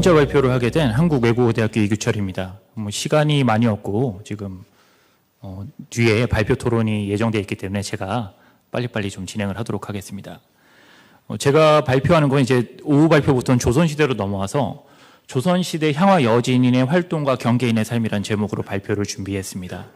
번째 발표를 하게 된 한국외국어대학교 이규철입니다. 뭐 시간이 많이 없고 지금 어, 뒤에 발표 토론이 예정되어 있기 때문에 제가 빨리빨리 좀 진행을 하도록 하겠습니다. 어, 제가 발표하는 건 이제 오후 발표부터는 조선시대로 넘어와서 조선시대 향화 여진인의 활동과 경계인의 삶이란 제목으로 발표를 준비했습니다.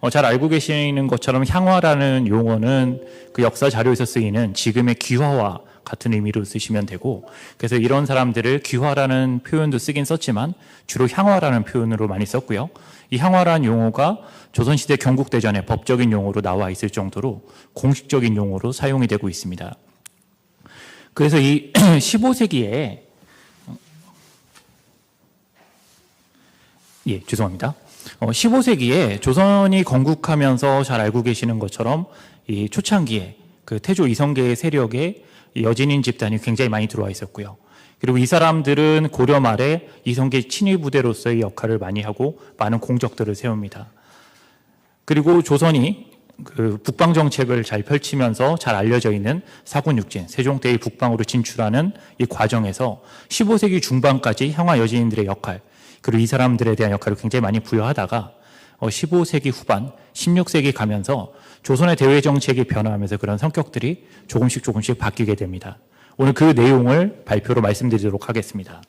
어, 잘 알고 계시는 것처럼 향화라는 용어는 그 역사 자료에서 쓰이는 지금의 귀화와 같은 의미로 쓰시면 되고 그래서 이런 사람들을 귀화라는 표현도 쓰긴 썼지만 주로 향화라는 표현으로 많이 썼고요. 이 향화라는 용어가 조선시대 경국대전의 법적인 용어로 나와 있을 정도로 공식적인 용어로 사용이 되고 있습니다. 그래서 이 15세기에 예, 죄송합니다. 어, 15세기에 조선이 건국하면서 잘 알고 계시는 것처럼 이 초창기에 그 태조 이성계의 세력에 여진인 집단이 굉장히 많이 들어와 있었고요. 그리고 이 사람들은 고려 말에 이성계 친위 부대로서의 역할을 많이 하고 많은 공적들을 세웁니다. 그리고 조선이 그 북방 정책을 잘 펼치면서 잘 알려져 있는 사군 육진 세종대의 북방으로 진출하는 이 과정에서 15세기 중반까지 향화 여진인들의 역할 그리고 이 사람들에 대한 역할을 굉장히 많이 부여하다가 15세기 후반 16세기 가면서 조선의 대외 정책이 변화하면서 그런 성격들이 조금씩 조금씩 바뀌게 됩니다. 오늘 그 내용을 발표로 말씀드리도록 하겠습니다.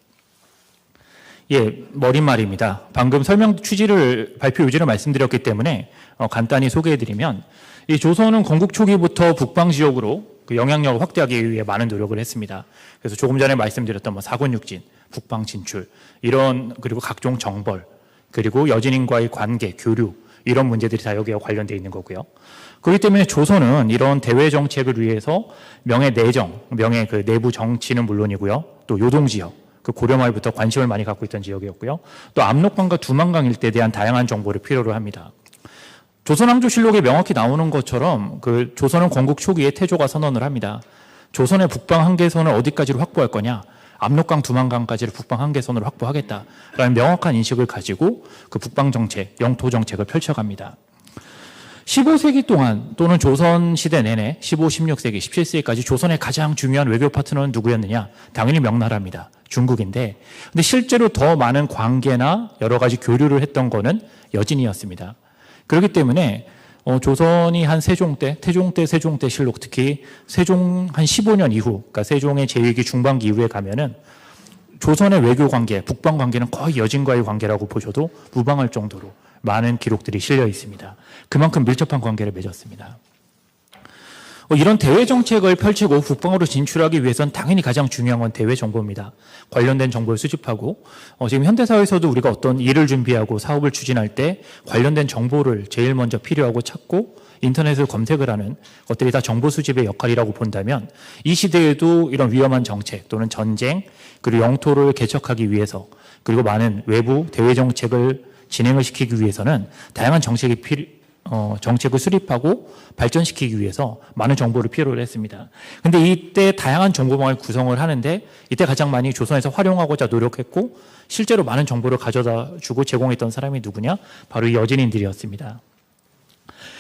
예, 머릿말입니다. 방금 설명 취지를 발표 요지를 말씀드렸기 때문에 어, 간단히 소개해드리면 이 조선은 건국 초기부터 북방 지역으로 그 영향력을 확대하기 위해 많은 노력을 했습니다. 그래서 조금 전에 말씀드렸던 뭐 사군육진, 북방 진출 이런 그리고 각종 정벌 그리고 여진인과의 관계, 교류 이런 문제들이 다 여기와 관련되어 있는 거고요. 그렇기 때문에 조선은 이런 대외 정책을 위해서 명예 내정, 명예 그 내부 정치는 물론이고요. 또 요동 지역, 그 고려 말부터 관심을 많이 갖고 있던 지역이었고요. 또 압록강과 두만강 일대에 대한 다양한 정보를 필요로 합니다. 조선왕조실록에 명확히 나오는 것처럼 그 조선은 건국 초기에 태조가 선언을 합니다. 조선의 북방 한계선을 어디까지로 확보할 거냐? 압록강 두만강까지를 북방 한계선으로 확보하겠다라는 명확한 인식을 가지고 그 북방 정책, 영토 정책을 펼쳐갑니다. 15세기 동안 또는 조선 시대 내내 15, 16세기, 17세기까지 조선의 가장 중요한 외교 파트너는 누구였느냐? 당연히 명나라입니다. 중국인데, 근데 실제로 더 많은 관계나 여러 가지 교류를 했던 거는 여진이었습니다. 그렇기 때문에 어, 조선이 한 세종 때, 태종 때, 세종 때 실록 특히 세종 한 15년 이후, 그러니까 세종의 제2기 중반기 이후에 가면은 조선의 외교 관계, 북방 관계는 거의 여진과의 관계라고 보셔도 무방할 정도로 많은 기록들이 실려 있습니다. 그만큼 밀접한 관계를 맺었습니다. 어, 이런 대외 정책을 펼치고 북방으로 진출하기 위해선 당연히 가장 중요한 건 대외 정보입니다. 관련된 정보를 수집하고 어, 지금 현대 사회에서도 우리가 어떤 일을 준비하고 사업을 추진할 때 관련된 정보를 제일 먼저 필요하고 찾고 인터넷을 검색을 하는 것들이 다 정보 수집의 역할이라고 본다면 이 시대에도 이런 위험한 정책 또는 전쟁 그리고 영토를 개척하기 위해서 그리고 많은 외부 대외 정책을 진행을 시키기 위해서는 다양한 정책이 필, 어, 정책을 수립하고 발전시키기 위해서 많은 정보를 필요로 했습니다. 근데 이때 다양한 정보망을 구성을 하는데 이때 가장 많이 조선에서 활용하고자 노력했고 실제로 많은 정보를 가져다 주고 제공했던 사람이 누구냐? 바로 이 여진인들이었습니다.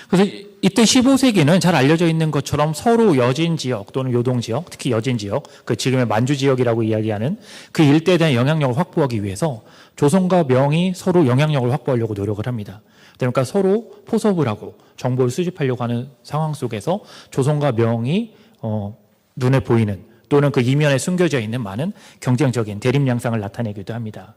그래서 이때 15세기는 잘 알려져 있는 것처럼 서로 여진 지역 또는 요동 지역, 특히 여진 지역, 그 지금의 만주 지역이라고 이야기하는 그 일대에 대한 영향력을 확보하기 위해서 조선과 명이 서로 영향력을 확보하려고 노력을 합니다. 그러니까 서로 포섭을 하고 정보를 수집하려고 하는 상황 속에서 조선과 명이 어, 눈에 보이는 또는 그 이면에 숨겨져 있는 많은 경쟁적인 대립 양상을 나타내기도 합니다.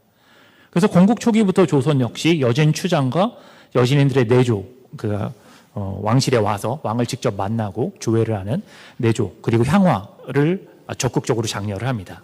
그래서 건국 초기부터 조선 역시 여진 추장과 여진인들의 내조, 그 어, 왕실에 와서 왕을 직접 만나고 조회를 하는 내조 그리고 향화를 적극적으로 장려를 합니다.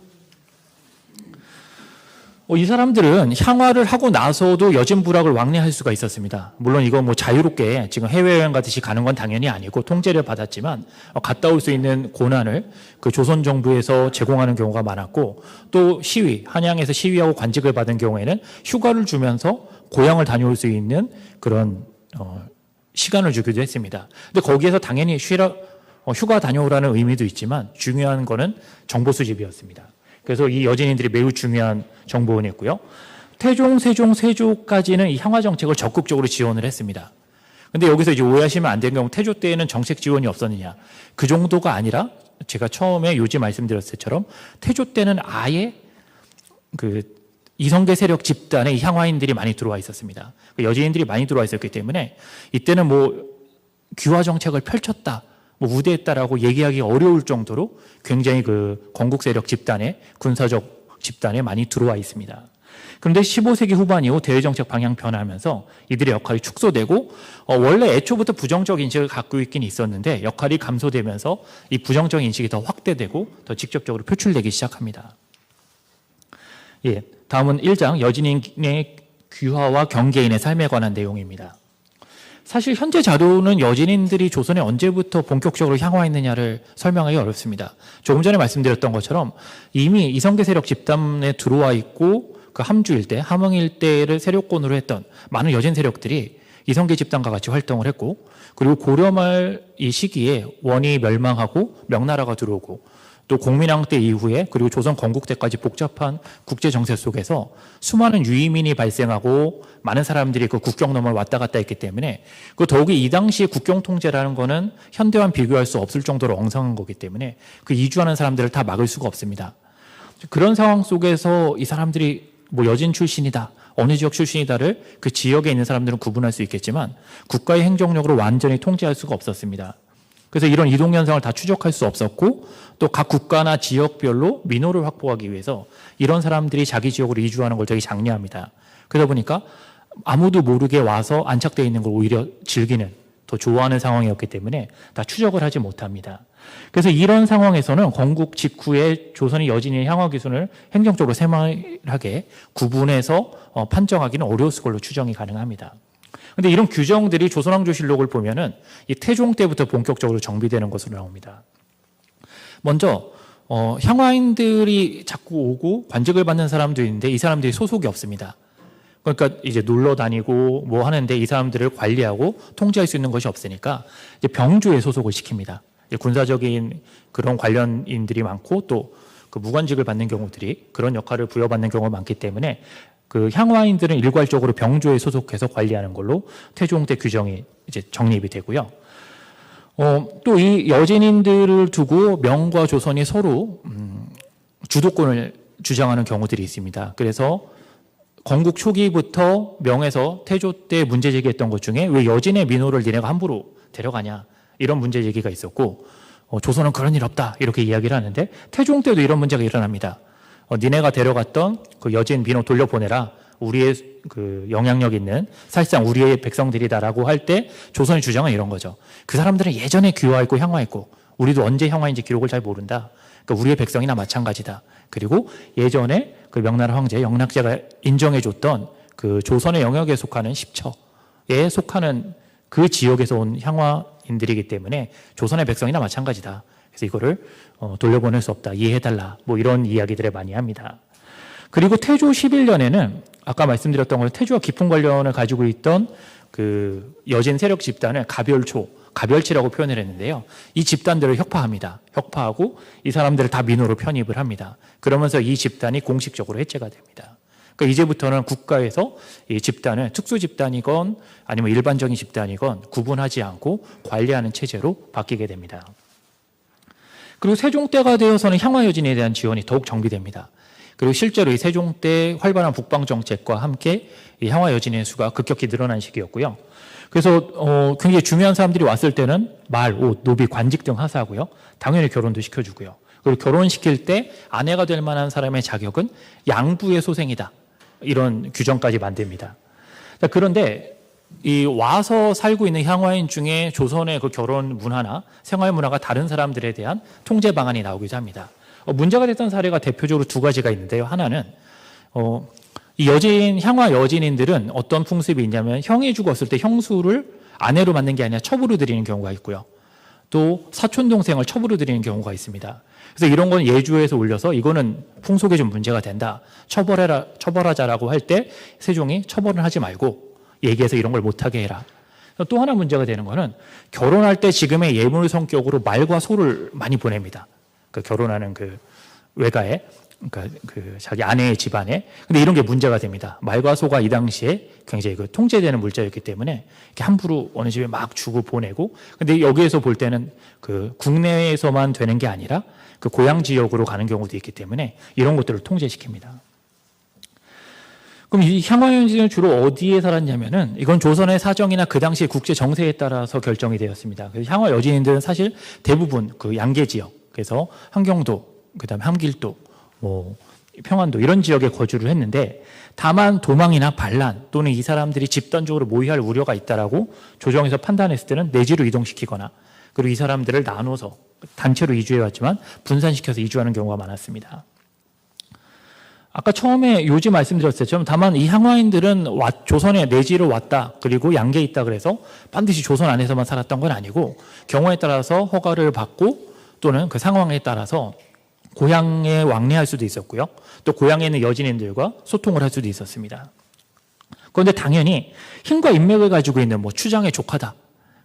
어, 이 사람들은 향화를 하고 나서도 여진 부락을 왕래할 수가 있었습니다. 물론 이거 뭐 자유롭게 지금 해외여행 가듯이 가는 건 당연히 아니고 통제를 받았지만 어, 갔다 올 수 있는 고난을 그 조선 정부에서 제공하는 경우가 많았고 또 시위, 한양에서 시위하고 관직을 받은 경우에는 휴가를 주면서 고향을 다녀올 수 있는 그런 어, 시간을 주기도 했습니다. 근데 거기에서 당연히 쉬라, 어, 휴가 다녀오라는 의미도 있지만 중요한 거는 정보 수집이었습니다. 그래서 이 여진인들이 매우 중요한 정보원이었고요. 태종, 세종, 세조까지는 이 향화 정책을 적극적으로 지원을 했습니다. 근데 여기서 이제 오해하시면 안 되는 경우 태조 때에는 정책 지원이 없었느냐. 그 정도가 아니라 제가 처음에 요지 말씀드렸을 때처럼 태조 때는 아예 그 이성계 세력 집단에 이 향화인들이 많이 들어와 있었습니다. 그 여진인들이 많이 들어와 있었기 때문에 이때는 뭐 귀화 정책을 펼쳤다, 뭐 우대했다라고 얘기하기 어려울 정도로 굉장히 그 건국 세력 집단에 군사적 집단에 많이 들어와 있습니다. 그런데 15세기 후반 이후 대외정책 방향 변하면서 이들의 역할이 축소되고 어, 원래 애초부터 부정적 인식을 갖고 있긴 있었는데 역할이 감소되면서 이 부정적 인식이 더 확대되고 더 직접적으로 표출되기 시작합니다. 예, 다음은 1장 여진인의 귀화와 경계인의 삶에 관한 내용입니다. 사실 현재 자료는 여진인들이 조선에 언제부터 본격적으로 향화했느냐를 설명하기 어렵습니다. 조금 전에 말씀드렸던 것처럼 이미 이성계 세력 집단에 들어와 있고 그 함주 일대, 함흥 일대를 세력권으로 했던 많은 여진 세력들이 이성계 집단과 같이 활동을 했고 그리고 고려 말 이 시기에 원이 멸망하고 명나라가 들어오고 또 공민왕 때 이후에 그리고 조선 건국 때까지 복잡한 국제 정세 속에서 수많은 유의민이 발생하고 많은 사람들이 그 국경 너머를 왔다 갔다 했기 때문에 그 더욱이 이 당시에 국경 통제라는 거는 현대와 비교할 수 없을 정도로 엉성한 거기 때문에 그 이주하는 사람들을 다 막을 수가 없습니다. 그런 상황 속에서 이 사람들이 뭐 여진 출신이다. 어느 지역 출신이다를 그 지역에 있는 사람들은 구분할 수 있겠지만 국가의 행정력으로 완전히 통제할 수가 없었습니다. 그래서 이런 이동 현상을 다 추적할 수 없었고 또 각 국가나 지역별로 민호를 확보하기 위해서 이런 사람들이 자기 지역으로 이주하는 걸 되게 장려합니다. 그러다 보니까 아무도 모르게 와서 안착되어 있는 걸 오히려 즐기는 더 좋아하는 상황이었기 때문에 다 추적을 하지 못합니다. 그래서 이런 상황에서는 건국 직후에 조선이 여진의 향화 기순을 행정적으로 세밀하게 구분해서 어, 판정하기는 어려웠을 걸로 추정이 가능합니다. 근데 이런 규정들이 조선왕조실록을 보면은 이 태종 때부터 본격적으로 정비되는 것으로 나옵니다. 먼저 어, 향화인들이 자꾸 오고 관직을 받는 사람들인데 이 사람들이 소속이 없습니다. 그러니까 이제 놀러 다니고 뭐 하는데 이 사람들을 관리하고 통제할 수 있는 것이 없으니까 이제 병주에 소속을 시킵니다. 군사적인 그런 관련인들이 많고 또 그 무관직을 받는 경우들이 그런 역할을 부여받는 경우가 많기 때문에 그 향화인들은 일괄적으로 병조에 소속해서 관리하는 걸로 태종 때 규정이 이제 정립이 되고요. 어, 또 이 여진인들을 두고 명과 조선이 서로 음, 주도권을 주장하는 경우들이 있습니다. 그래서 건국 초기부터 명에서 태조 때 문제 제기했던 것 중에 왜 여진의 민호를 니네가 함부로 데려가냐 이런 문제 제기가 있었고 어, 조선은 그런 일 없다 이렇게 이야기를 하는데 태종 때도 이런 문제가 일어납니다. 어, 니네가 데려갔던 그 여진 민호 돌려보내라. 우리의 그 영향력 있는 사실상 우리의 백성들이다라고 할 때 조선의 주장은 이런 거죠. 그 사람들은 예전에 귀화했고 향화했고 우리도 언제 향화인지 기록을 잘 모른다. 그러니까 우리의 백성이나 마찬가지다. 그리고 예전에 그 명나라 황제 영락제가 인정해줬던 그 조선의 영역에 속하는 십처에 속하는 그 지역에서 온 향화인들이기 때문에 조선의 백성이나 마찬가지다. 그래서 이거를 어, 돌려보낼 수 없다. 이해해달라. 뭐 이런 이야기들을 많이 합니다. 그리고 태조 11년에는 아까 말씀드렸던 걸 태조와 깊은 관련을 가지고 있던 그 여진 세력 집단을 가별초, 가별치라고 표현을 했는데요. 이 집단들을 혁파합니다. 혁파하고 이 사람들을 다 민호로 편입을 합니다. 그러면서 이 집단이 공식적으로 해체가 됩니다. 그러니까 이제부터는 국가에서 이 집단을 특수 집단이건 아니면 일반적인 집단이건 구분하지 않고 관리하는 체제로 바뀌게 됩니다. 그리고 세종 때가 되어서는 향화 여진에 대한 지원이 더욱 정비됩니다. 그리고 실제로 이 세종 때 활발한 북방 정책과 함께 이 향화 여진의 수가 급격히 늘어난 시기였고요. 그래서 어, 굉장히 중요한 사람들이 왔을 때는 말, 옷, 노비, 관직 등 하사하고요. 당연히 결혼도 시켜주고요. 그리고 결혼시킬 때 아내가 될 만한 사람의 자격은 양부의 소생이다. 이런 규정까지 만듭니다. 그런데 이 와서 살고 있는 향화인 중에 조선의 그 결혼 문화나 생활 문화가 다른 사람들에 대한 통제 방안이 나오기도 합니다. 어, 문제가 됐던 사례가 대표적으로 두 가지가 있는데요. 하나는 어, 이 여진 향화 여진인들은 어떤 풍습이 있냐면 형이 죽었을 때 형수를 아내로 맞는 게 아니라 첩으로 드리는 경우가 있고요. 또 사촌 동생을 첩으로 드리는 경우가 있습니다. 그래서 이런 건 예주에서 올려서 이거는 풍속에 좀 문제가 된다. 처벌해라 처벌하자라고 할 때 세종이 처벌을 하지 말고 얘기해서 이런 걸 못하게 해라. 또 하나 문제가 되는 거는 결혼할 때 지금의 예물 성격으로 말과 소를 많이 보냅니다. 그 결혼하는 그 외가에 그러니까 그 자기 아내의 집안에 근데 이런 게 문제가 됩니다. 말과 소가 이 당시에 굉장히 그 통제되는 물자였기 때문에 이렇게 함부로 어느 집에 막 주고 보내고 근데 여기에서 볼 때는 그 국내에서만 되는 게 아니라 그 고향 지역으로 가는 경우도 있기 때문에 이런 것들을 통제시킵니다. 그럼 이 향화여진은 주로 어디에 살았냐면은 이건 조선의 사정이나 그 당시 국제 정세에 따라서 결정이 되었습니다. 그래서 향화 여진인들은 사실 대부분 그 양계 지역, 그래서 함경도, 그다음에 함길도, 뭐 평안도 이런 지역에 거주를 했는데 다만 도망이나 반란 또는 이 사람들이 집단적으로 모의할 우려가 있다라고 조정에서 판단했을 때는 내지로 이동시키거나 그리고 이 사람들을 나눠서 단체로 이주해 왔지만 분산시켜서 이주하는 경우가 많았습니다. 아까 처음에 요지 말씀드렸었죠. 다만 이 향화인들은 와- 조선에 내지로 왔다. 그리고 양계에 있다 그래서 반드시 조선 안에서만 살았던 건 아니고 경우에 따라서 허가를 받고 또는 그 상황에 따라서 고향에 왕래할 수도 있었고요. 또 고향에 있는 여진인들과 소통을 할 수도 있었습니다. 그런데 당연히 힘과 인맥을 가지고 있는 뭐 추장의 조카다.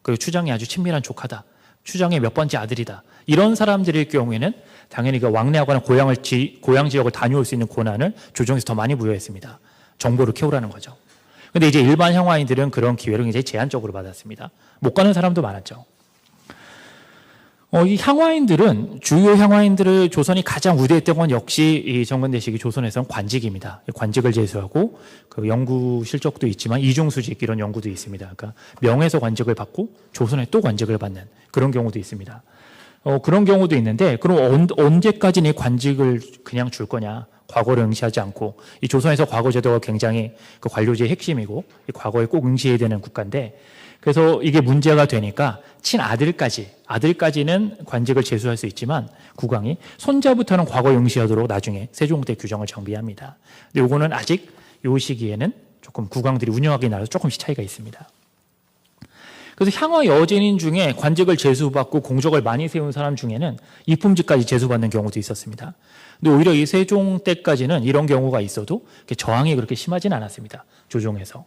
그리고 추장이 아주 친밀한 조카다. 추장의 몇 번째 아들이다. 이런 사람들일 경우에는 당연히 그 왕래하거나 고향을 지, 고향 지역을 다녀올 수 있는 권한을 조정에서 더 많이 부여했습니다. 정보를 캐오라는 거죠. 근데 이제 일반 향화인들은 그런 기회를 굉장히 제한적으로 받았습니다. 못 가는 사람도 많았죠. 어, 이 향화인들은 주요 향화인들을 조선이 가장 우대했던 건 역시 이 정근대식이 조선에서는 관직입니다. 관직을 제수하고 그 연구 실적도 있지만 이중수직 이런 연구도 있습니다. 그러니까 명에서 관직을 받고 조선에 또 관직을 받는 그런 경우도 있습니다. 어, 그런 경우도 있는데 그럼 언, 언제까지 이 관직을 그냥 줄 거냐? 과거를 응시하지 않고 이 조선에서 과거 제도가 굉장히 그 관료제의 핵심이고 이 과거에 꼭 응시해야 되는 국가인데 그래서 이게 문제가 되니까 친아들까지 아들까지는 관직을 제수할 수 있지만 국왕이 손자부터는 과거 응시하도록 나중에 세종 때 규정을 정비합니다. 근데 요거는 아직 요 시기에는 조금 국왕들이 운영하기에 나서 조금씩 차이가 있습니다. 그래서 향화 여진인 중에 관직을 제수받고 공적을 많이 세운 사람 중에는 이품직까지 제수받는 경우도 있었습니다. 근데 오히려 이 세종 때까지는 이런 경우가 있어도 저항이 그렇게 심하진 않았습니다. 조정에서.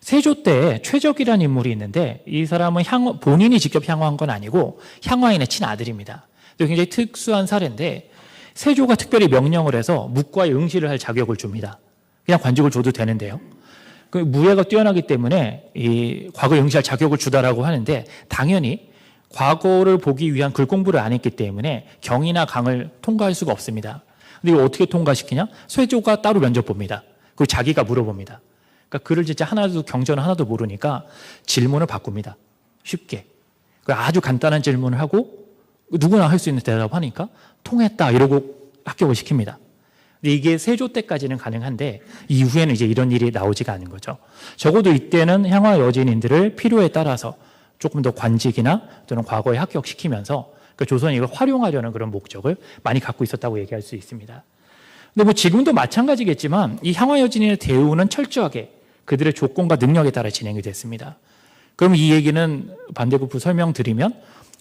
세조 때 최적이라는 인물이 있는데 이 사람은 향 본인이 직접 향화한 건 아니고 향화인의 친아들입니다. 굉장히 특수한 사례인데 세조가 특별히 명령을 해서 묵과의 응시를 할 자격을 줍니다. 그냥 관직을 줘도 되는데요. 그 무예가 뛰어나기 때문에 이 과거 응시할 자격을 주다라고 하는데 당연히 과거를 보기 위한 글 공부를 안 했기 때문에 경이나 강을 통과할 수가 없습니다. 근데 이거 어떻게 통과시키냐? 세조가 따로 면접 봅니다. 그리고 자기가 물어봅니다. 그러니까 글을 진짜 하나도 경전 하나도 모르니까 질문을 바꿉니다. 쉽게. 그 아주 간단한 질문을 하고 누구나 할 수 있는 대답하니까 통했다 이러고 합격을 시킵니다. 이게 세조 때까지는 가능한데 이후에는 이제 이런 일이 나오지가 않은 거죠. 적어도 이때는 향화 여진인들을 필요에 따라서 조금 더 관직이나 또는 과거에 합격시키면서 그 조선이 이걸 활용하려는 그런 목적을 많이 갖고 있었다고 얘기할 수 있습니다. 근데 뭐 지금도 마찬가지겠지만 이 향화 여진인의 대우는 철저하게 그들의 조건과 능력에 따라 진행이 됐습니다. 그럼 이 얘기는 반대급부 설명드리면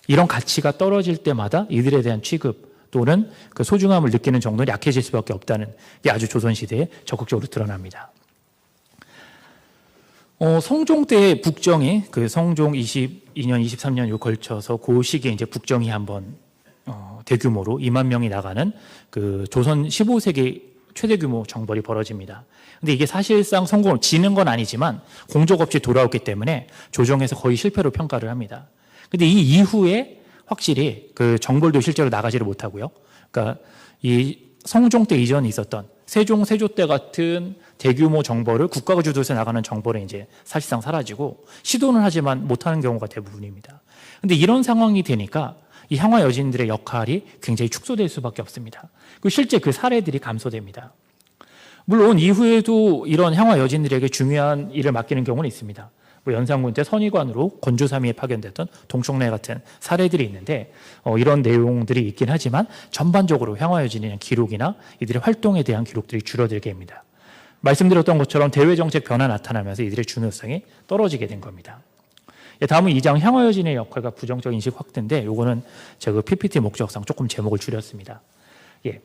이런 가치가 떨어질 때마다 이들에 대한 취급 또는 그 소중함을 느끼는 정도는 약해질 수밖에 없다는 게 아주 조선시대에 적극적으로 드러납니다. 어, 성종 때 북정이 그 성종 22년, 23년 요 걸쳐서 그 시기에 이제 북정이 한번 어, 대규모로 2만 명이 나가는 그 조선 15세기 최대 규모 정벌이 벌어집니다. 근데 이게 사실상 성공을 지는 건 아니지만 공적 없이 돌아왔기 때문에 조정에서 거의 실패로 평가를 합니다. 근데 이 이후에 확실히 그 정벌도 실제로 나가지를 못하고요. 그러니까 이 성종 때 이전에 있었던 세종, 세조 때 같은 대규모 정벌을 국가가 주도해서 나가는 정벌은 이제 사실상 사라지고 시도는 하지만 못하는 경우가 대부분입니다. 근데 이런 상황이 되니까 이 향화 여진들의 역할이 굉장히 축소될 수밖에 없습니다. 그리고 실제 그 사례들이 감소됩니다. 물론 이후에도 이런 향화 여진들에게 중요한 일을 맡기는 경우는 있습니다. 뭐 연산군 때 선의관으로 건조삼위에 파견됐던 동청래 같은 사례들이 있는데 어, 이런 내용들이 있긴 하지만 전반적으로 향화 여진의 기록이나 이들의 활동에 대한 기록들이 줄어들게 됩니다. 말씀드렸던 것처럼 대외 정책 변화 나타나면서 이들의 중요성이 떨어지게 된 겁니다. 예, 다음은 2장 향화 여진의 역할과 부정적 인식 확대인데 이거는 제가 PPT 목적상 조금 제목을 줄였습니다. 예.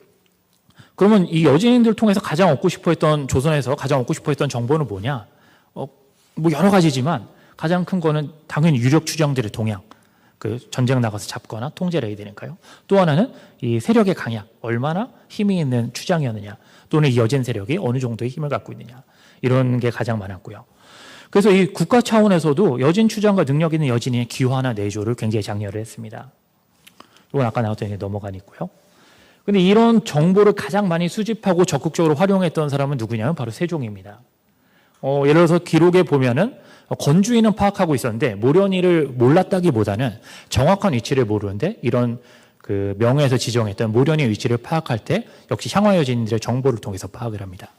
그러면 이 여진들 통해서 가장 얻고 싶어 했던 조선에서 가장 얻고 싶어 했던 정보는 뭐냐? 어, 뭐 여러 가지지만 가장 큰 거는 당연히 유력 추정들의 동향, 그 전쟁 나가서 잡거나 통제를 해야 되니까요. 또 하나는 이 세력의 강약, 얼마나 힘이 있는 추장이었느냐, 또는 이 여진 세력이 어느 정도의 힘을 갖고 있느냐 이런 게 가장 많았고요. 그래서 이 국가 차원에서도 여진 추장과 능력 있는 여진의 기화나 내조를 굉장히 장려를 했습니다. 이건 아까 나왔던 얘기 넘어가니고요. 근데 이런 정보를 가장 많이 수집하고 적극적으로 활용했던 사람은 누구냐면 바로 세종입니다. 어, 예를 들어서 기록에 보면은 건주인은 파악하고 있었는데 모련이를 몰랐다기보다는 정확한 위치를 모르는데 이런 그 명예에서 지정했던 모련의 위치를 파악할 때 역시 향화 여진들의 정보를 통해서 파악을 합니다.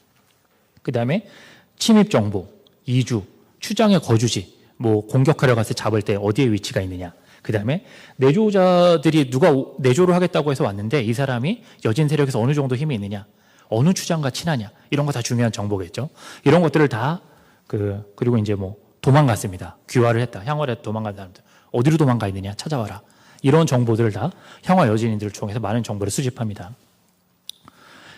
그 다음에 침입 정보, 이주, 추장의 거주지, 뭐 공격하려 가서 잡을 때 어디에 위치가 있느냐. 그 다음에 내조자들이 누가 내조를 하겠다고 해서 왔는데 이 사람이 여진 세력에서 어느 정도 힘이 있느냐. 어느 추장과 친하냐. 이런 거 다 중요한 정보겠죠. 이런 것들을 다 그, 그리고 이제 뭐 도망갔습니다. 귀화를 했다. 향화를 도망간 사람들. 어디로 도망가 있느냐. 찾아와라. 이런 정보들을 다 향화 여진인들을 통해서 많은 정보를 수집합니다.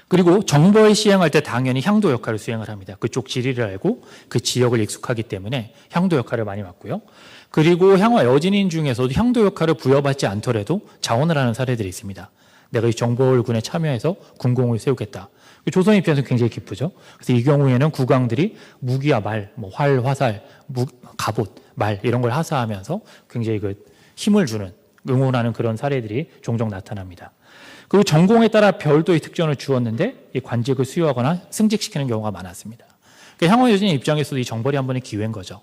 그리고 정보를 시행할 때 당연히 향도 역할을 수행을 합니다. 그쪽 지리를 알고 그 지역을 익숙하기 때문에 향도 역할을 많이 맡고요. 그리고 향화 여진인 중에서도 향도 역할을 부여받지 않더라도 자원을 하는 사례들이 있습니다. 내가 이 정보을군에 참여해서 군공을 세우겠다. 조선 입장에서 굉장히 기쁘죠. 그래서 이 경우에는 국왕들이 무기와 말, 뭐 활, 화살, 무, 갑옷, 말 이런 걸 하사하면서 굉장히 그 힘을 주는 응원하는 그런 사례들이 종종 나타납니다. 그리고 전공에 따라 별도의 특전을 주었는데 이 관직을 수여하거나 승직시키는 경우가 많았습니다. 그러니까 향후 여진의 입장에서도 이 정벌이 한 번의 기회인 거죠.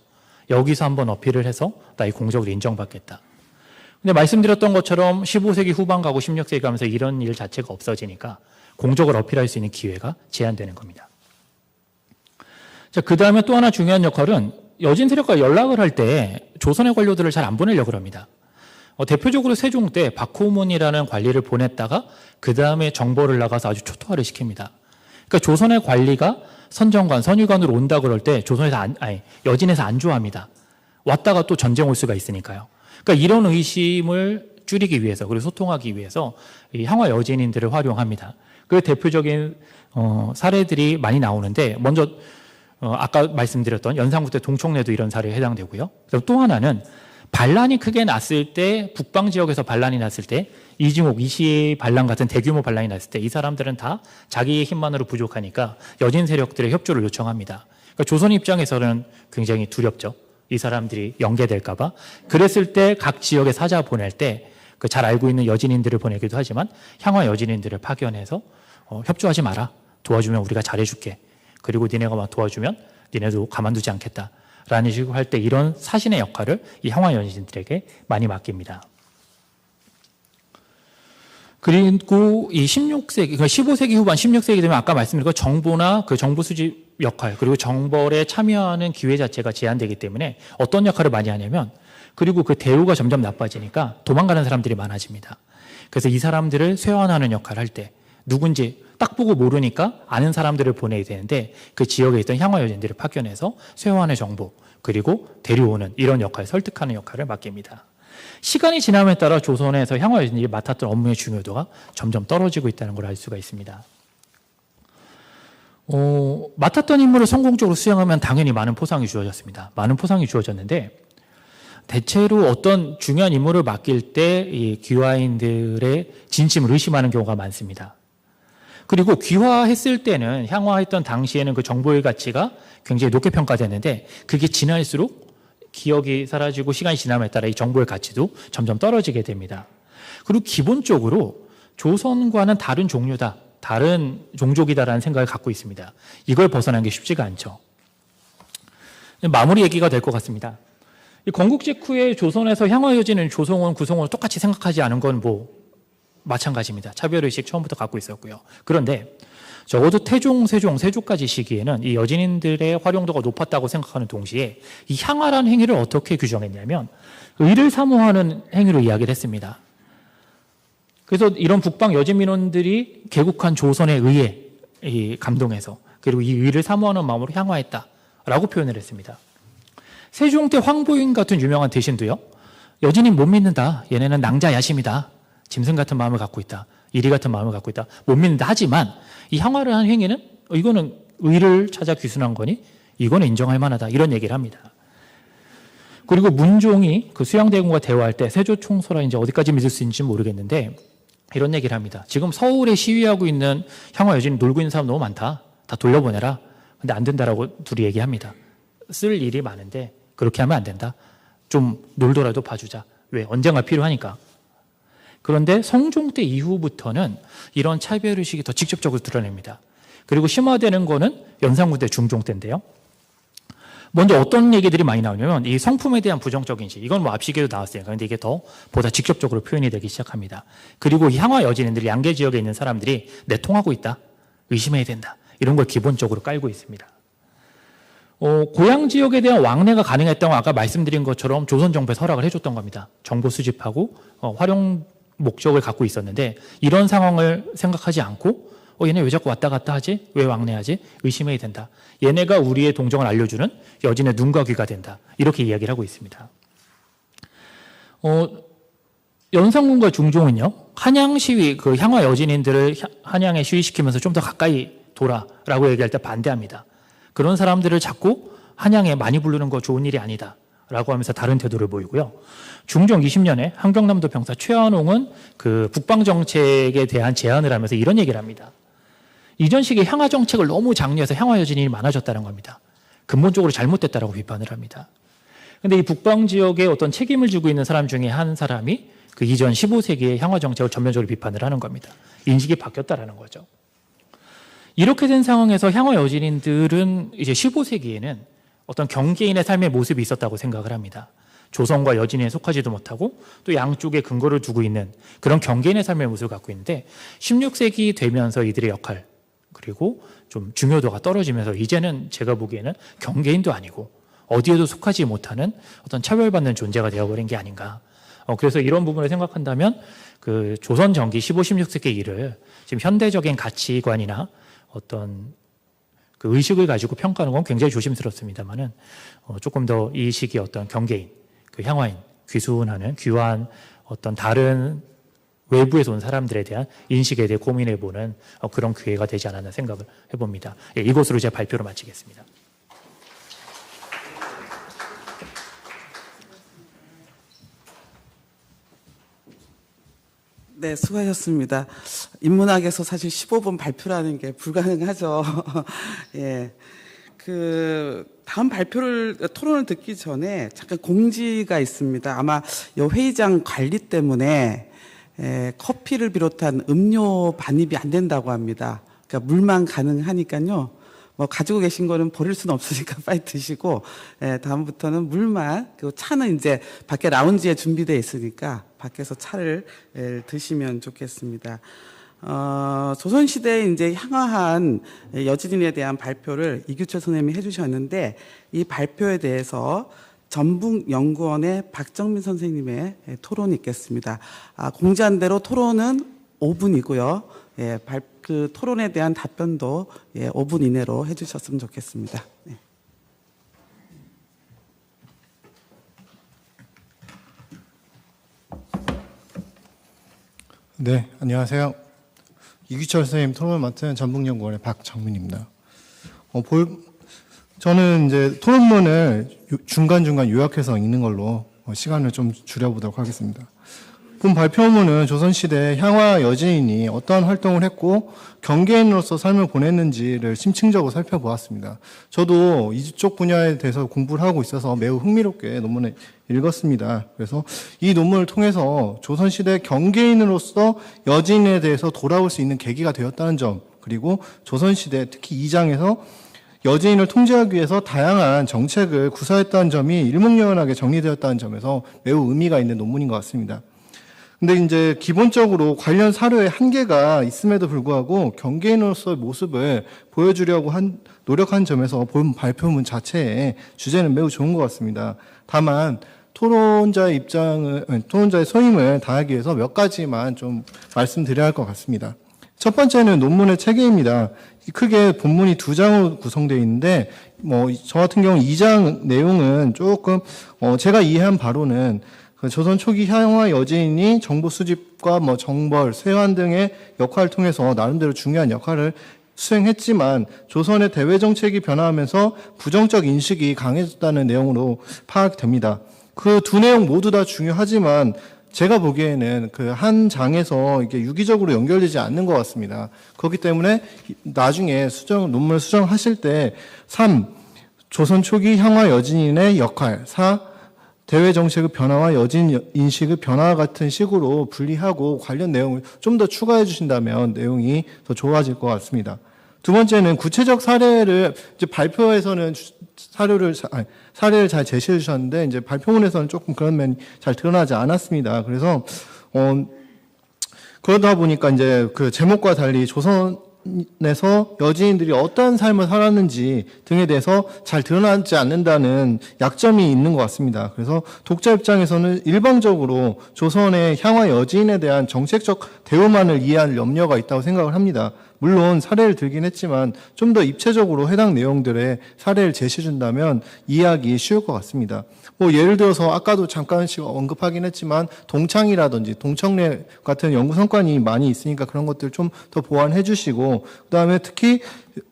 여기서 한번 어필을 해서 나의 공적을 인정받겠다. 근데 말씀드렸던 것처럼 15세기 후반 가고 16세기 가면서 이런 일 자체가 없어지니까 공적을 어필할 수 있는 기회가 제한되는 겁니다. 자, 그 다음에 또 하나 중요한 역할은 여진 세력과 연락을 할 때 조선의 관료들을 잘 안 보내려고 합니다. 어, 대표적으로 세종 때 박호문이라는 관리를 보냈다가 그 다음에 정보를 나가서 아주 초토화를 시킵니다. 그러니까 조선의 관리가 선정관, 선유관으로 온다 그럴 때 조선에서 안, 아니, 여진에서 안 좋아합니다. 왔다가 또 전쟁 올 수가 있으니까요. 그러니까 이런 의심을 줄이기 위해서 그리고 소통하기 위해서 이 향화 여진인들을 활용합니다. 그 대표적인 어, 사례들이 많이 나오는데 먼저 어, 아까 말씀드렸던 연산부 때 동청래도 이런 사례에 해당되고요. 또 하나는 반란이 크게 났을 때 북방 지역에서 반란이 났을 때 이징옥, 이시 반란 같은 대규모 반란이 났을 때 이 사람들은 다 자기의 힘만으로 부족하니까 여진 세력들의 협조를 요청합니다. 그러니까 조선 입장에서는 굉장히 두렵죠. 이 사람들이 연계될까봐. 그랬을 때 각 지역에 사자 보낼 때 그 잘 알고 있는 여진인들을 보내기도 하지만 향화 여진인들을 파견해서 어, 협조하지 마라. 도와주면 우리가 잘해줄게. 그리고 니네가 막 도와주면 니네도 가만두지 않겠다. 라는 식으로 할 때 이런 사신의 역할을 이 향화 여진들에게 많이 맡깁니다. 그리고 이 16세기, 15세기 그러니까 후반, 16세기 되면 아까 말씀드린 것 정보나 그 정보 수집 역할, 그리고 정벌에 참여하는 기회 자체가 제한되기 때문에 어떤 역할을 많이 하냐면 그리고 그 대우가 점점 나빠지니까 도망가는 사람들이 많아집니다. 그래서 이 사람들을 쇄환하는 역할을 할 때 누군지 딱 보고 모르니까 아는 사람들을 보내야 되는데 그 지역에 있던 향화 여진들을 파견해서 쇄환의 정보 그리고 데려오는 이런 역할, 설득하는 역할을 맡깁니다. 시간이 지남에 따라 조선에서 향화 여진들이 맡았던 업무의 중요도가 점점 떨어지고 있다는 걸 알 수가 있습니다. 어, 맡았던 임무를 성공적으로 수행하면 당연히 많은 포상이 주어졌습니다. 많은 포상이 주어졌는데 대체로 어떤 중요한 임무를 맡길 때 이 귀화인들의 진심을 의심하는 경우가 많습니다. 그리고 귀화했을 때는 향화했던 당시에는 그 정보의 가치가 굉장히 높게 평가됐는데 그게 지날수록 기억이 사라지고 시간이 지남에 따라 이 정보의 가치도 점점 떨어지게 됩니다. 그리고 기본적으로 조선과는 다른 종류다. 다른 종족이다라는 생각을 갖고 있습니다. 이걸 벗어나는 게 쉽지가 않죠. 마무리 얘기가 될 것 같습니다. 건국 직후에 조선에서 향화여진은 조성원, 구성원을 똑같이 생각하지 않은 건 뭐 마찬가지입니다. 차별의식 처음부터 갖고 있었고요. 그런데 적어도 태종, 세종, 세조까지 시기에는 이 여진인들의 활용도가 높았다고 생각하는 동시에 이 향화라는 행위를 어떻게 규정했냐면 의를 사모하는 행위로 이야기를 했습니다. 그래서 이런 북방 여진 민원들이 개국한 조선의 의에 감동해서 그리고 이 의를 사모하는 마음으로 향화했다라고 표현을 했습니다. 세종 때 황보인 같은 유명한 대신도요. 여진이 못 믿는다. 얘네는 낭자 야심이다. 짐승 같은 마음을 갖고 있다. 이리 같은 마음을 갖고 있다. 못 믿는다. 하지만 이 향화를 한 행위는 어, 이거는 의를 찾아 귀순한 거니 이거는 인정할 만하다. 이런 얘기를 합니다. 그리고 문종이 그 수양대군과 대화할 때 세조 총서라 이제 어디까지 믿을 수 있는지 모르겠는데 이런 얘기를 합니다. 지금 서울에 시위하고 있는 향화 여진 놀고 있는 사람 너무 많다. 다 돌려보내라. 근데 안 된다라고 둘이 얘기합니다. 쓸 일이 많은데 그렇게 하면 안 된다. 좀 놀더라도 봐주자. 왜? 언젠가 필요하니까. 그런데 성종 때 이후부터는 이런 차별 의식이 더 직접적으로 드러냅니다. 그리고 심화되는 거는 연산군대 중종 때인데요. 먼저 어떤 얘기들이 많이 나오냐면 이 성품에 대한 부정적 인식 이건 뭐 앞시계도 나왔으니까 그런데 이게 더 보다 직접적으로 표현이 되기 시작합니다. 그리고 향화 여진인들 양계 지역에 있는 사람들이 내통하고 있다 의심해야 된다 이런 걸 기본적으로 깔고 있습니다. 어, 고향 지역에 대한 왕래가 가능했던 건 아까 말씀드린 것처럼 조선 정부에 허락을 해줬던 겁니다. 정보 수집하고 어, 활용 목적을 갖고 있었는데 이런 상황을 생각하지 않고 어, 얘네 왜 자꾸 왔다 갔다 하지? 왜 왕래하지? 의심해야 된다. 얘네가 우리의 동정을 알려주는 여진의 눈과 귀가 된다. 이렇게 이야기를 하고 있습니다. 어, 연산군과 중종은요, 한양 시위, 그 향화 여진인들을 하- 한양에 시위시키면서 좀 더 가까이 돌아라고 얘기할 때 반대합니다. 그런 사람들을 자꾸 한양에 많이 부르는 거 좋은 일이 아니다. 라고 하면서 다른 태도를 보이고요. 중종 20년에 한경남도 병사 최한홍은 그 북방 정책에 대한 제안을 하면서 이런 얘기를 합니다. 이전 시기에 향화 정책을 너무 장려해서 향화 여진이 많아졌다는 겁니다. 근본적으로 잘못됐다라고 비판을 합니다. 근데 이 북방 지역에 어떤 책임을 지고 있는 사람 중에 한 사람이 그 이전 15세기의 향화 정책을 전면적으로 비판을 하는 겁니다. 인식이 바뀌었다라는 거죠. 이렇게 된 상황에서 향화 여진인들은 이제 15세기에는 어떤 경계인의 삶의 모습이 있었다고 생각을 합니다. 조선과 여진에 속하지도 못하고 또 양쪽에 근거를 두고 있는 그런 경계인의 삶의 모습을 갖고 있는데 16세기 되면서 이들의 역할 그리고 좀 중요도가 떨어지면서 이제는 제가 보기에는 경계인도 아니고 어디에도 속하지 못하는 어떤 차별받는 존재가 되어버린 게 아닌가. 어, 그래서 이런 부분을 생각한다면 그 조선 전기 15, 16세기 일을 지금 현대적인 가치관이나 어떤 그 의식을 가지고 평가하는 건 굉장히 조심스럽습니다만은 어, 조금 더 이 시기 어떤 경계인, 그 향화인, 귀순하는 귀환 어떤 다른 외부에서 온 사람들에 대한 인식에 대해 고민해보는 어, 그런 기회가 되지 않았나 생각을 해봅니다. 예, 이것으로 제 발표를 마치겠습니다. 네, 수고하셨습니다. 인문학에서 사실 15분 발표라는 게 불가능하죠. 예. 그, 다음 발표를, 토론을 듣기 전에 잠깐 공지가 있습니다. 아마 이 회의장 관리 때문에 에, 커피를 비롯한 음료 반입이 안 된다고 합니다. 그러니까 물만 가능하니까요. 뭐 가지고 계신 거는 버릴 수는 없으니까 빨리 드시고 예, 다음부터는 물만 그리고 차는 이제 밖에 라운지에 준비되어 있으니까 밖에서 차를 예, 드시면 좋겠습니다. 어, 조선시대에 이제 향화한 여진인에 대한 발표를 이규철 선생님이 해주셨는데 이 발표에 대해서 전북연구원의 박정민 선생님의 예, 토론이 있겠습니다. 아, 공지한 대로 토론은 5분이고요. 예, 발, 그 토론에 대한 답변도 예, 5분 이내로 해주셨으면 좋겠습니다. 네. 네, 안녕하세요. 이규철 선생님 토론을 맡은 전북연구원의 박정민입니다. 어, 볼, 저는 이제 토론문을 요- 중간중간 요약해서 읽는 걸로 어, 시간을 좀 줄여보도록 하겠습니다. 본 발표문은 조선시대 향화 여진인이 어떠한 활동을 했고 경계인으로서 삶을 보냈는지를 심층적으로 살펴보았습니다. 저도 이쪽 분야에 대해서 공부를 하고 있어서 매우 흥미롭게 논문을 읽었습니다. 그래서 이 논문을 통해서 조선시대 경계인으로서 여진에 대해서 돌아올 수 있는 계기가 되었다는 점, 그리고 조선시대 특히 2장에서 여진을 통제하기 위해서 다양한 정책을 구사했다는 점이 일목요연하게 정리되었다는 점에서 매우 의미가 있는 논문인 것 같습니다. 근데 이제 기본적으로 관련 사료에 한계가 있음에도 불구하고 경계인으로서의 모습을 보여주려고 한 노력한 점에서 본 발표문 자체의 주제는 매우 좋은 것 같습니다. 다만 토론자의 입장을 토론자의 소임을 다하기 위해서 몇 가지만 좀 말씀드려야 할 것 같습니다. 첫 번째는 논문의 체계입니다. 크게 본문이 두 장으로 구성되어 있는데 뭐 저 같은 경우 2장 내용은 조금 어 제가 이해한 바로는 그 조선 초기 향화 여진이 정보 수집과 뭐 정벌, 세환 등의 역할을 통해서 나름대로 중요한 역할을 수행했지만 조선의 대외 정책이 변화하면서 부정적 인식이 강해졌다는 내용으로 파악됩니다. 그 두 내용 모두 다 중요하지만 제가 보기에는 그 한 장에서 이게 유기적으로 연결되지 않는 것 같습니다. 그렇기 때문에 나중에 수정 논문을 수정하실 때 3. 조선 초기 향화 여진인의 역할 4. 대외 정책의 변화와 여진 인식의 변화 같은 식으로 분리하고 관련 내용을 좀 더 추가해 주신다면 내용이 더 좋아질 것 같습니다. 두 번째는 구체적 사례를 이제 발표에서는 주- 사료를 자- 아니, 사례를 잘 제시해 주셨는데 이제 발표문에서는 조금 그런 면이 잘 드러나지 않았습니다. 그래서 어 그러다 보니까 이제 그 제목과 달리 조선 에서 여지인들이 어떠한 삶을 살았는지 등에 대해서 잘 드러나지 않는다는 약점이 있는 것 같습니다. 그래서 독자 입장에서는 일방적으로 조선의 향화 여지인에 대한 정책적 대우만을 이해할 염려가 있다고 생각을 합니다. 물론 사례를 들긴 했지만 좀 더 입체적으로 해당 내용들의 사례를 제시해 준다면 이해하기 쉬울 것 같습니다. 뭐 예를 들어서 아까도 잠깐씩 언급하긴 했지만 동창이라든지 동청래 같은 연구 성과이 많이 있으니까 그런 것들 좀 더 보완해 주시고 그다음에 특히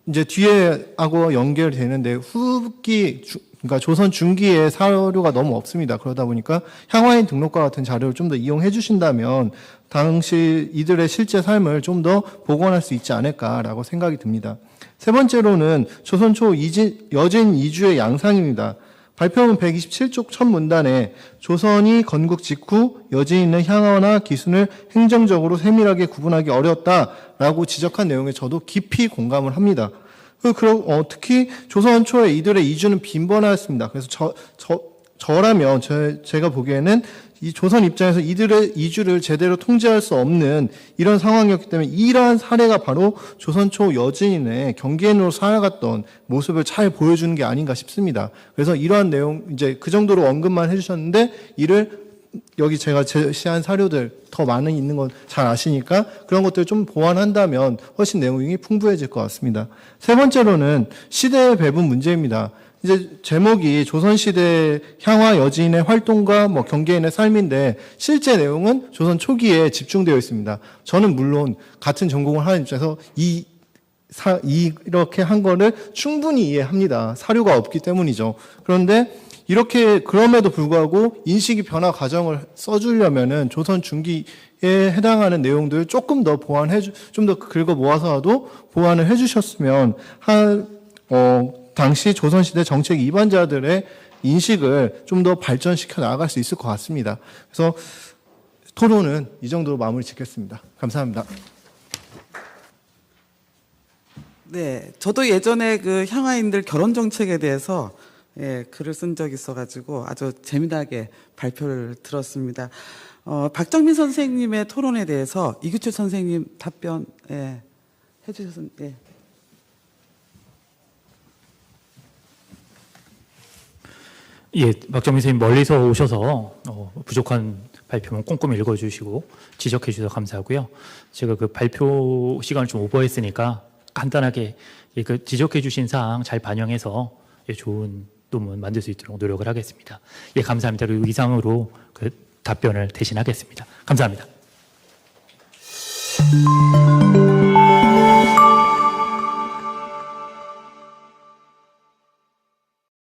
이제 뒤에 하고 연결되는데 후기 주- 그러니까 조선 중기의 사료가 너무 없습니다. 그러다 보니까 향화인 등록과 같은 자료를 좀 더 이용해 주신다면 당시 이들의 실제 삶을 좀 더 복원할 수 있지 않을까라고 생각이 듭니다. 세 번째로는 조선 초 이진, 여진 이주의 양상입니다. 발표문 127쪽 첫 문단에 조선이 건국 직후 여진있는 향화나 기순을 행정적으로 세밀하게 구분하기 어렵다라고 지적한 내용에 저도 깊이 공감을 합니다. 그, 어, 특히 조선 초에 이들의 이주는 빈번하였습니다. 그래서 저, 저, 저라면 제, 제가 보기에는 이 조선 입장에서 이들의 이주를 제대로 통제할 수 없는 이런 상황이었기 때문에 이러한 사례가 바로 조선 초 여진인의 경계인으로 살아갔던 모습을 잘 보여주는 게 아닌가 싶습니다. 그래서 이러한 내용 이제 그 정도로 언급만 해주셨는데 이를 여기 제가 제시한 사료들 더 많은 있는 건 잘 아시니까 그런 것들 좀 보완한다면 훨씬 내용이 풍부해질 것 같습니다. 세 번째로는 시대의 배분 문제입니다. 이제 제목이 조선시대 향화 여진의 활동과 뭐 경계인의 삶인데 실제 내용은 조선 초기에 집중되어 있습니다. 저는 물론 같은 전공을 하는 입장에서 이 사, 이- 이렇게 한 거를 충분히 이해합니다. 사료가 없기 때문이죠. 그런데 이렇게 그럼에도 불구하고 인식이 변화 과정을 써주려면은 조선 중기에 해당하는 내용들 조금 더 보완해 주, 좀더 긁어 모아서라도 보완을 해주셨으면 한, 어, 당시 조선시대 정책 이반자들의 인식을 좀 더 발전시켜 나아갈 수 있을 것 같습니다. 그래서 토론은 이 정도로 마무리 짓겠습니다. 감사합니다. 네, 저도 예전에 그 향화인들 결혼 정책에 대해서 예, 글을 쓴 적이 있어가지고 아주 재미나게 발표를 들었습니다. 어, 박정민 선생님의 토론에 대해서 이규철 선생님 답변 예, 해주셨 예. 예, 박정민 선생님 멀리서 오셔서 어, 부족한 발표문 꼼꼼히 읽어주시고 지적해 주셔서 감사하고요. 제가 그 발표 시간을 좀 오버했으니까 간단하게 예, 그 지적해 주신 사항 잘 반영해서 예, 좋은 논문 만들 수 있도록 노력을 하겠습니다. 예, 감사합니다. 그리고 이상으로 그 답변을 대신하겠습니다. 감사합니다.